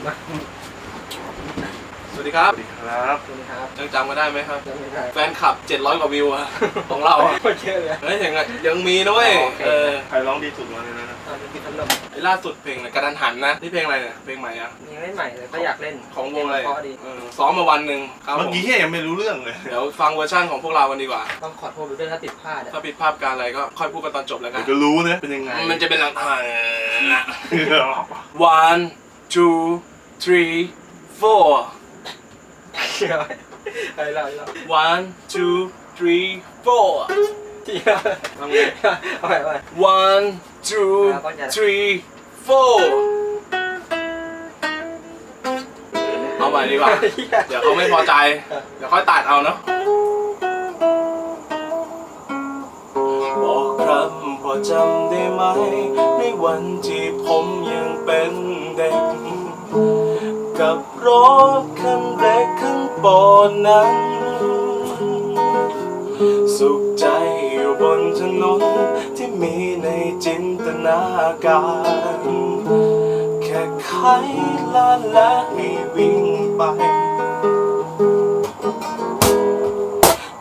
สวัสดีครับครับสวัสดีครับยังจำกันได้ไหมครับจำไม่ได้แฟนคลับ 700 กว่าวิวอะของเราอะโคตรเยอะเลยเฮ้ยยังไงยังมีนะเว้ยโอเคเออใครร้องดีสุดวันนี้นะครับตอนนี้กินพัดลมไอ้ล่าสุดเพลงอะไรกระดันหันนะนี่เพลงอะไรเนี่ยเพลงใหม่อะยังไม่ใหม่เลยก็อยากเล่นของวงอะไรเพราะดีเออซ้อมมาวันหนึ่งครับผเมื่อมกี้ยังไม่รู้เรื่องเลย เดี๋ยวฟังเวอร์ชั่นของพวกเรากันดีกว่า ต้องขอโทษด้วยถ้าติดพลาดอะถ้าผิดพลาดการอะไรก็ค่อยพูดกันตอนจบแล้วกัเดี๋ยนวจะรู้นะ เป็นยังไงมันจะเป็นหลังทาง one two three four เชื่อไหมอะไรเราเรา one two three four เชื่อทำไงเอาไปเอาไป one two อ่าป้องกัน three four เอาใหม่ดีกว่า เดี๋ยวเขาไม่พอใจ เดี๋ยวค่อยตัดเอาเนาะบอกครับพอจำได้ไหมในวันที่ผมยังเป็นเด็ก กับรถคันเล็กข้างบนนั้น สุขใจอยู่บนถนนที่มีในจินตนาการ แค่ไขลาและให้วิ่งไป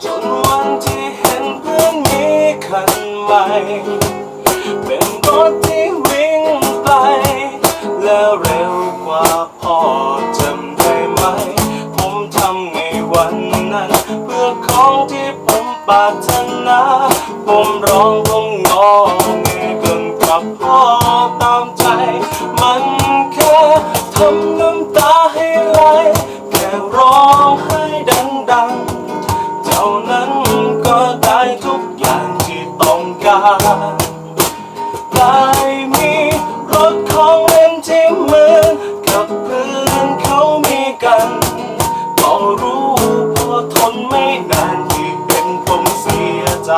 จนวันที่เห็นเพื่อนมีคันใหม่ เป็นรถที่ ปรารถนาผมร้องผมงอเงกันกับพ่อตามใจ มันแค่ทำน้ำตาให้ไหลแค่ร้องให้ดังๆ เท่านั้นก็ได้ทุกอย่างที่ต้องการได้มีรถของเล่นที่เหมือนกับเพื่อนเขามีกัน ก็รู้พอทนไม่นาน ใจ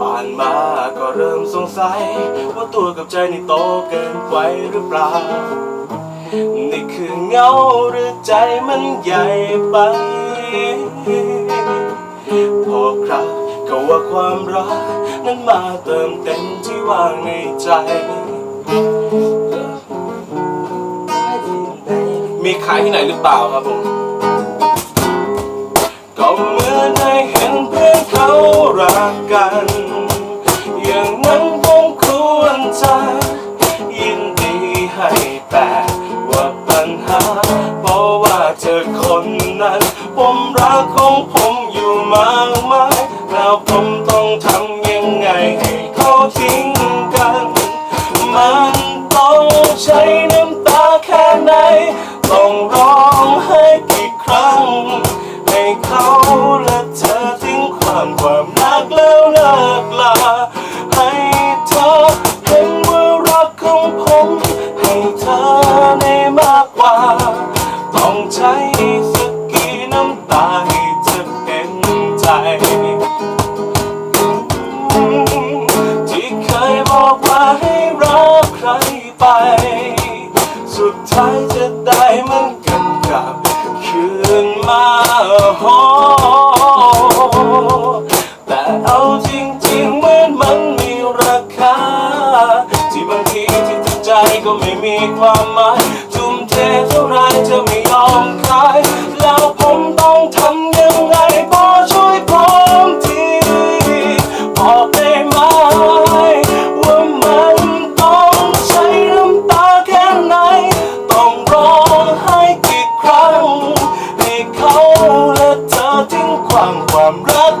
ผ่านมาก็เริ่มสงสัย ว่าตัวกับใจนี่โตเกินไปหรือเปล่า นี่คือเงาหรือใจมันใหญ่ไปพอครับก็ว่าความรัก นั้นมาเติมเต็มที่ว่างในใจมีขายที่ไหนหรือเปล่าครับผมก็ เขารักกัน อย่างนั้นผมควรจะยินดีให้แต่ว่าปัญหา เพราะว่าเธอคนนั้น ผมรักของผมอยู่มากมายแล้วผมต้องทำยังไงให้เขาทิ้งกัน มันต้องใช้น้ำตาแค่ไหน ต้องร้องให้กี่ครั้งให้เขา ทิ้งความความรักแล้วเลิกลา ให้เธอเห็นว่ารักของผม ให้เธอได้มากกว่า ต้องใช้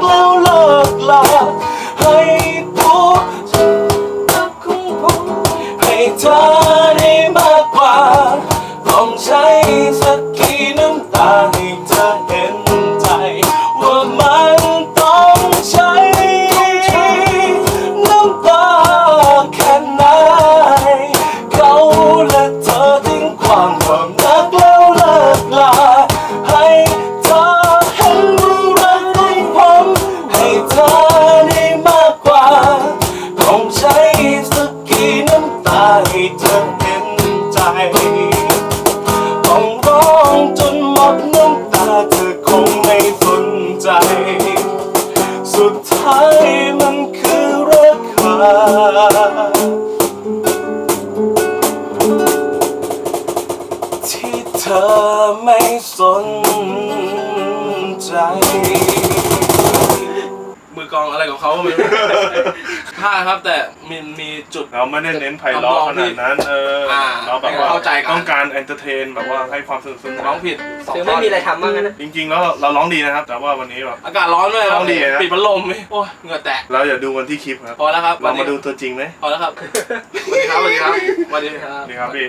ควา อไม่สนใจ มือกลองอะไรของเขาไม่รู้ท่าครับแต่มีมีจุด เราไม่ได้เน้นไพเราะขนาดนั้นเอออ่าเราแบบว่าเข้าใจกัน ต้องการเอนเตอร์เทนแบบว่าให้ความสนุกสนานร้องผิดสงคือท่ไม่นมีอะไรทำบ้างนะ จริง ๆ แล้วเราร้องดีนะครับ แต่ว่าวันนี้แบบ อากาศร้อนด้วยครับร้อนดีนะ ปิดพัดลมไหมโอ้ยเหงื่อแตกเราอย่าดูกันที่คลิปครับพอแล้วครับเรามาดูตัวจริงไหมพอแล้วครับสวัสดีครับสวัสดีครับสวัสดีครับ นี่ครับพี่